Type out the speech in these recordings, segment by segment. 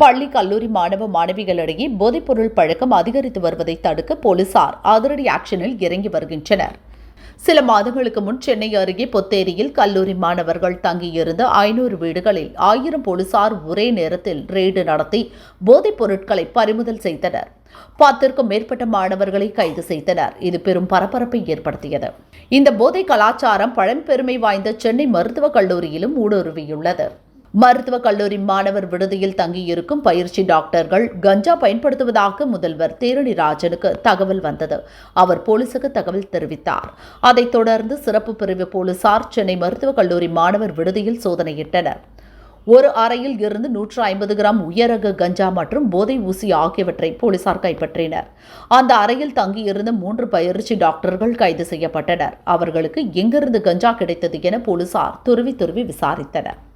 பள்ளி கல்லூரி மாணவ மாணவிகளிடையே போதைப்பொருள் பழக்கம் அதிகரித்து வருவதை தடுக்க போலீசார் அதிரடி ஆக்ஷனில் இறங்கி வருகின்றனர். சில மாதங்களுக்கு முன் சென்னை அருகே பொத்தேரியில் கல்லூரி மாணவர்கள் தங்கியிருந்த ஐநூறு வீடுகளில் ஆயிரம் போலீசார் ஒரே நேரத்தில் ரெய்டு நடத்தி போதைப் பொருட்களை பறிமுதல் செய்தனர். பத்திற்கும் மேற்பட்ட மாணவர்களை கைது செய்தனர். இது பெரும் பரபரப்பை ஏற்படுத்தியது. இந்த போதை கலாச்சாரம் பழம்பெருமை வாய்ந்த சென்னை மருத்துவக் கல்லூரியிலும் ஊடுருவியுள்ளது. மருத்துவக் கல்லூரி மாணவர் விடுதியில் தங்கியிருக்கும் பயிற்சி டாக்டர்கள் கஞ்சா பயன்படுத்துவதாக முதல்வர் தேரணி ராஜனுக்கு தகவல் வந்தது. அவர் போலீசுக்கு தகவல் தெரிவித்தார். அதைத் தொடர்ந்து சிறப்பு பிரிவு போலீசார் சென்னை மருத்துவக் கல்லூரி மாணவர் விடுதியில் சோதனையிட்டனர். ஒரு அறையில் இருந்து நூற்று ஐம்பது கிராம் உயரக கஞ்சா மற்றும் போதை ஊசி ஆகியவற்றை போலீசார் கைப்பற்றினர். அந்த அறையில் தங்கியிருந்த மூன்று பயிற்சி டாக்டர்கள் கைது செய்யப்பட்டனர். அவர்களுக்கு எங்கிருந்து கஞ்சா கிடைத்தது என போலீசார் துருவி துருவி விசாரித்தனர்.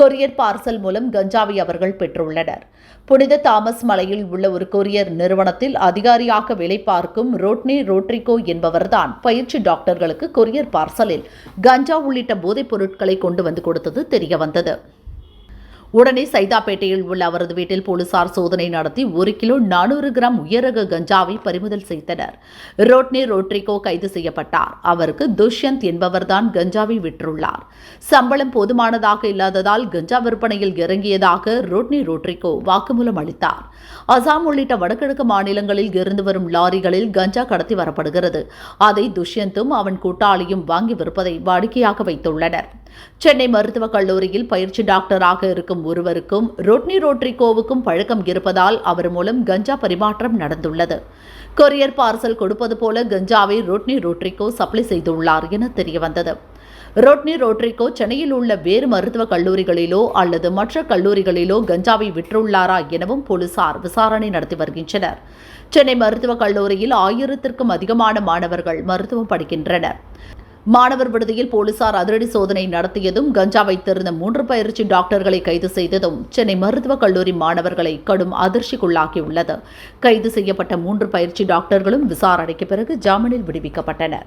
கொரியர் பார்சல் மூலம் கஞ்சாவை அவர்கள் பெற்றுள்ளனர். புனித தாமஸ் மலையில் உள்ள ஒரு கொரியர் நிறுவனத்தில் அதிகாரியாக வேலை பார்க்கும் ரோட்னி ரோட்ரிகோ என்பவர்தான் பயிற்சி டாக்டர்களுக்கு கொரியர் பார்சலில் கஞ்சா உள்ளிட்ட போதைப் பொருட்களை கொண்டு வந்து கொடுத்தது தெரியவந்தது. உடனே சைதாப்பேட்டையில் உள்ள அவரது வீட்டில் போலீசார் சோதனை நடத்தி ஒரு கிலோ நானூறு கிராம் உயரக கஞ்சாவை பறிமுதல் செய்தனர். ரோட்னி ரோட்ரிகோ கைது செய்யப்பட்டார். அவருக்கு துஷ்யந்த் என்பவர்தான் கஞ்சாவை விற்றுள்ளார். சம்பளம் போதுமானதாக இல்லாததால் கஞ்சா விற்பனையில் இறங்கியதாக ரோட்னி ரோட்ரிகோ வாக்குமூலம் அளித்தார். அசாம் உள்ளிட்ட வடகிழக்கு மாநிலங்களில் இருந்து வரும் லாரிகளில் கஞ்சா கடத்தி வரப்படுகிறது. அதை துஷ்யந்தும் அவன் கூட்டாளியும் வாங்கி விற்பதை வாடிக்கையாக வைத்துள்ளனர். சென்னை மருத்துவக் கல்லூரியில் பயிற்சி டாக்டராக இருக்கும் ஒருவருக்கும் ரோட்னி ரோட்ரிகோவுக்கும் பழக்கம் இருப்பதால் அவர் மூலம் கஞ்சா பரிமாற்றம் நடந்துள்ளது. கொரியர் பார்சல் கொடுப்பது போல கஞ்சாவை ரோட்னி ரோட்ரிகோ சப்ளை செய்துள்ளார் என தெரியவந்தது. ரோட்னி ரோட்ரிகோ சென்னையில் உள்ள வேறு மருத்துவக் கல்லூரிகளிலோ அல்லது மற்ற கல்லூரிகளிலோ கஞ்சாவை விற்றுள்ளாரா எனவும் போலீசார் விசாரணை நடத்தி வருகின்றனர். சென்னை மருத்துவக் கல்லூரியில் ஆயிரத்திற்கும் அதிகமான மாணவர்கள் மருத்துவம் படிக்கின்றனர். மாணவர் விடுதியில் போலீசார் அதிரடி சோதனை நடத்தியதும் கஞ்சா வைத்திருந்த மூன்று பயிற்சி டாக்டர்களை கைது செய்ததும் சென்னை மருத்துவக் கல்லூரி மாணவர்களை கடும் அதிர்ச்சிக்குள்ளாக்கியுள்ளது. கைது செய்யப்பட்ட மூன்று பயிற்சி டாக்டர்களும் விசாரணைக்கு பிறகு ஜாமீனில் விடுவிக்கப்பட்டனர்.